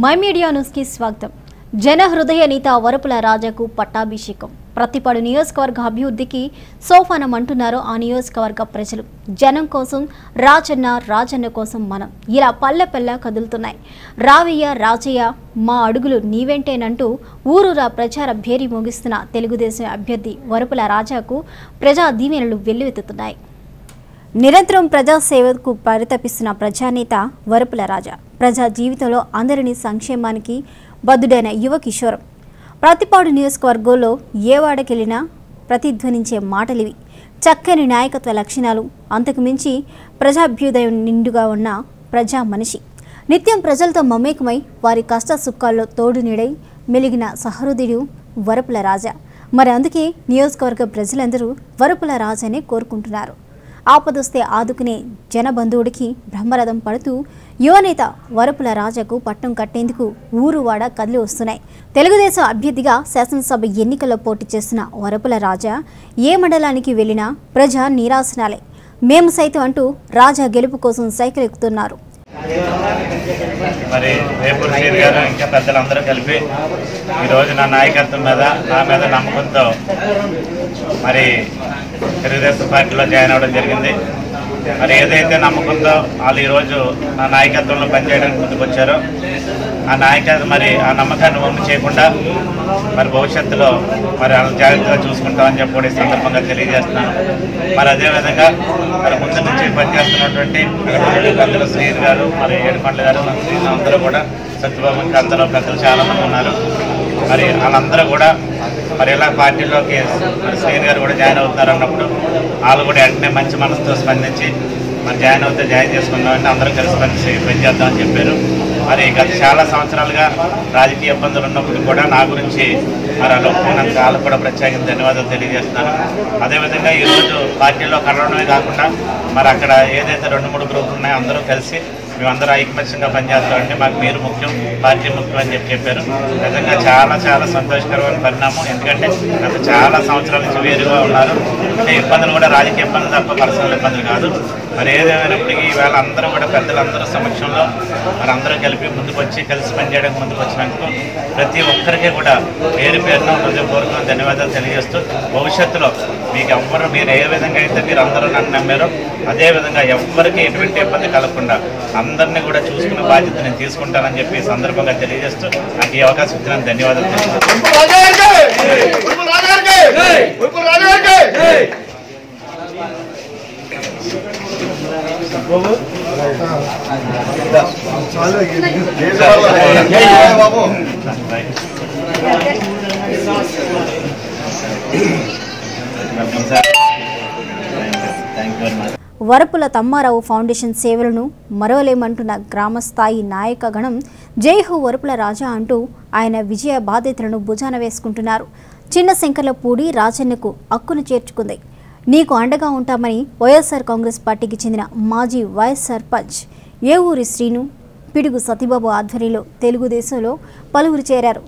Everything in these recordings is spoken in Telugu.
మై మీడియా న్యూస్కి స్వాగతం. జన హృదయ నేత వరపుల రాజాకు పట్టాభిషేకం. ప్రతిపాడు నియోజకవర్గ అభివృద్ధికి సోఫానం అంటున్నారు ఆ నియోజకవర్గ ప్రజలు. జనం కోసం రాజన్న రాజన్న కోసం మనం. ఇలా పల్లె పల్లె కదులుతున్నాయి. రావయ్య రాజయ్య మా అడుగులు నీవెంటేనంటూ ఊరూరా ప్రచార భేరీ ముగిస్తున్న తెలుగుదేశం అభ్యర్థి వరపుల రాజాకు ప్రజా దీవెనలు వెల్లువెత్తుతున్నాయి. నిరంతరం ప్రజాసేవకు పరితపిస్తున్న ప్రజానేత వరపుల రాజా. ప్రజా జీవితంలో అందరినీ సంక్షేమానికి బద్దుడైన యువ కిషోరం. ప్రతిపాడు నియోజకవర్గంలో ఏ వాడకెళ్ళినా ప్రతిధ్వనించే మాటలివి. చక్కని నాయకత్వ లక్షణాలు అంతకుమించి ప్రజాభ్యుదయం నిండుగా ఉన్న ప్రజా మనిషి. నిత్యం ప్రజలతో మమేకమై వారి కష్ట సుఖాల్లో తోడు నీడై మెలిగిన సహృదయుడు వరపుల రాజా. మరి అందుకే నియోజకవర్గ ప్రజలందరూ వరపుల రాజానే కోరుకుంటున్నారు. ఆపదొస్తే ఆదుకునే జనబంధువుడికి బ్రహ్మరథం పడుతూ యువనేత వరపుల రాజాకు పట్టం కట్టేందుకు ఊరువాడ కదిలి వస్తున్నాయి. తెలుగుదేశం అభ్యర్థిగా శాసనసభ ఎన్నికల్లో పోటీ చేస్తున్న వరపుల రాజా ఏ మండలానికి వెళ్ళినా ప్రజా నిరాశనాలే మేము సైతం అంటూ రాజా గెలుపు కోసం సైకిల్ ఎక్కుతున్నారు. మరి రేపు గారు ఇంకా పెద్దలందరూ కలిపి ఈరోజు నా నాయకత్వం మీద నా మీద నమ్మకంతో మరి తెలుగుదేశం పార్టీలో జాయిన్ అవ్వడం జరిగింది. మరి ఏదైతే నమ్మకంతో వాళ్ళు ఈరోజు నా నాయకత్వంలో పనిచేయడానికి ముందుకొచ్చారో ఆ నాయకత్వం మరి ఆ నమ్మకాన్ని వమ్ము చేయకుండా మరి భవిష్యత్తులో మరి వాళ్ళని జాగ్రత్తగా చూసుకుంటామని చెప్పి కూడా ఈ సందర్భంగా తెలియజేస్తున్నాను. మరి అదేవిధంగా మరి ముందు నుంచి పనిచేస్తున్నటువంటి పెద్దలు శ్రీర్ గారు మరి ఏడుకొండ గారు శ్రీను అందరూ కూడా సత్యబాబు అందరూ పెద్దలు చాలామంది ఉన్నారు. మరి వాళ్ళందరూ కూడా మరి ఇలా పార్టీలోకి మరి గారు కూడా జాయిన్ అవుతున్నారు అన్నప్పుడు వాళ్ళు కూడా వెంటనే మంచి మనసుతో స్పందించి మరి జాయిన్ అవుతే జాయిన్ చేసుకుందామంటే అందరూ కలిసి పని పనిచేద్దామని చెప్పారు. మరి గత చాలా సంవత్సరాలుగా రాజకీయ ఇబ్బందులు ఉన్నప్పుడు కూడా నా గురించి మరి వాళ్ళు కూడా ప్రత్యేకంగా ధన్యవాదాలు తెలియజేస్తున్నాను. అదేవిధంగా ఈరోజు పార్టీలో కలవడమే కాకుండా మరి అక్కడ ఏదైతే రెండు మూడు గ్రూపులు ఉన్నాయో అందరూ కలిసి మేమందరూ ఐకమత్యంగా పనిచేస్తామంటే మాకు మీరు ముఖ్యం పార్టీ ముఖ్యం అని చెప్పి చెప్పారు. నిజంగా చాలా చాలా సంతోషకరమైన పరిణామం. ఎందుకంటే గత చాలా సంవత్సరాల నుంచి వేరుగా ఉన్నారు. అంటే ఇబ్బందులు కూడా రాజకీయ ఇబ్బందులు తప్ప పర్సనల్ ఇబ్బందులు కాదు. మరి ఏదేమైనప్పటికీ ఈవేళ అందరూ కూడా పెద్దలందరూ సమక్షంలో మరి అందరూ కలిపి ముందుకు వచ్చి కలిసి పనిచేయడానికి ముందుకు వచ్చినందుకు ప్రతి ఒక్కరికి కూడా పేరు పేరున హృదయపూర్వకం ధన్యవాదాలు తెలియజేస్తూ భవిష్యత్తులో మీకు ఎవ్వరు మీరు ఏ విధంగా అయితే మీరు అందరూ నన్ను నమ్మారో అదే విధంగా ఎవ్వరికి ఎటువంటి ఇబ్బంది కలగకుండా అందరినీ కూడా చూసుకునే బాధ్యత నేను తీసుకుంటానని చెప్పి సందర్భంగా తెలియజేస్తూ నాకు ఈ అవకాశం ఇచ్చిన ధన్యవాదాలు బాబు వరపుల తమ్మారావు ఫౌండేషన్ సేవలను మరవలేమంటున్న గ్రామస్థాయి నాయకగణం జైహో జై వరపుల రాజా అంటూ ఆయన విజయ బాధ్యతలను భుజాన వేసుకుంటున్నారు. చిన్న శంకర్లపూడి రాజన్నకు హక్కును చేర్చుకుంది. నీకు అండగా ఉంటామని వైఎస్ఆర్ కాంగ్రెస్ పార్టీకి చెందిన మాజీ వైస్ సర్పంచ్ ఏ ఊరి శ్రీను పిడుగు సతీబాబు ఆధ్వర్యంలో తెలుగుదేశంలో పలువురు చేరారు.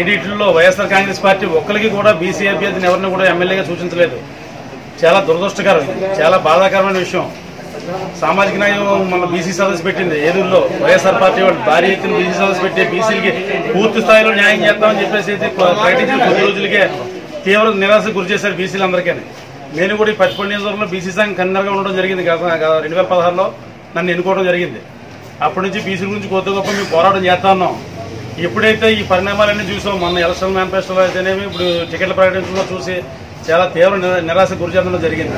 ఏడిట్లో వైఎస్ఆర్ కాంగ్రెస్ పార్టీ ఒక్కరికి కూడా బీసీ అభ్యర్థిని ఎవరిని కూడా ఎమ్మెల్యేగా సూచించలేదు. చాలా దురదృష్టకరం. చాలా బాధాకరమైన విషయం. సామాజిక న్యాయం మన బీసీ సదస్సు పెట్టింది. ఏలూరులో వైఎస్ఆర్ పార్టీ వాళ్ళు భారీ ఎత్తున బీసీ సదస్సు పెట్టి బీసీలకి పూర్తి స్థాయిలో న్యాయం చేస్తామని చెప్పేసి అయితే ప్రకటించిన కొద్ది రోజులకే తీవ్ర నిరాశకు గురి చేశారు బీసీలందరికీ నేను కూడా ఈ పచ్చిపల్లి నియోజకవర్గంలో బీసీ సంఘం కన్వీనర్గా ఉండడం జరిగింది. గత రెండు వేల పదహారులో నన్ను ఎన్నుకోవడం జరిగింది. అప్పటి నుంచి బీసీ గురించి కొత్త గొప్ప మేము పోరాటం చేస్తా ఉన్నాం. ఎప్పుడైతే ఈ పరిణామాలన్నీ చూసాం మన ఎలక్షన్ మేనిఫెస్టోలో అయితేనేమి ఇప్పుడు టికెట్ల ప్రకటించడంలో చూసి చాలా తీవ్ర నిరాశ గురిచెందడం జరిగింది.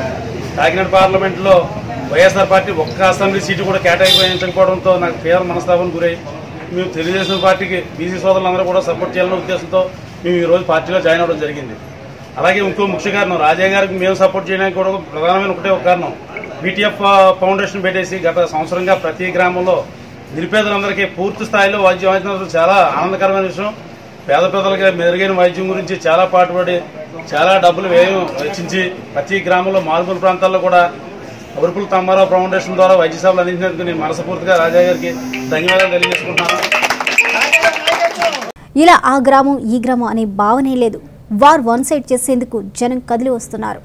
కాకినాడ పార్లమెంట్లో వైఎస్ఆర్ పార్టీ ఒక్క అసెంబ్లీ సీటు కూడా కేటాయించకపోవడంతో నాకు తీవ్ర మనస్తాపం గురై మేము తెలుగుదేశం పార్టీకి బీసీ సోదరులందరూ కూడా సపోర్ట్ చేయాలనే ఉద్దేశంతో మేము ఈ రోజు పార్టీలో జాయిన్ అవ్వడం జరిగింది. అలాగే ఇంకో ముఖ్య కారణం రాజయ్య గారికి మేము సపోర్ట్ చేయడానికి కూడా ప్రధానమైన ఒకటే ఒక కారణం. బీటీఎఫ్ ఫౌండేషన్ పెట్టేసి గత సంవత్సరంగా ప్రతి గ్రామంలో నిరుపేదలందరికీ పూర్తి స్థాయిలో వైద్యం అందించడం చాలా ఆనందకరమైన విషయం. పేద పేదలకి మెరుగైన వైద్యం గురించి చాలా పాటుపడి చాలా డబ్బులు వ్యయం వెచ్చించి ప్రతి గ్రామంలో మారుమూల ప్రాంతాల్లో కూడా ఉరుపుల తమ్మారావు ఫౌండేషన్ ద్వారా వైద్య సేవలు అందించినందుకు నేను మనస్ఫూర్తిగా రాజా గారికి ధన్యవాదాలు తెలియజేసుకుంటున్నాను. ఇలా ఆ గ్రామం ఈ గ్రామం అనే భావనే లేదు. వార్ వన్ సైడ్ చేసేందుకు జనం కదిలి వస్తున్నారు.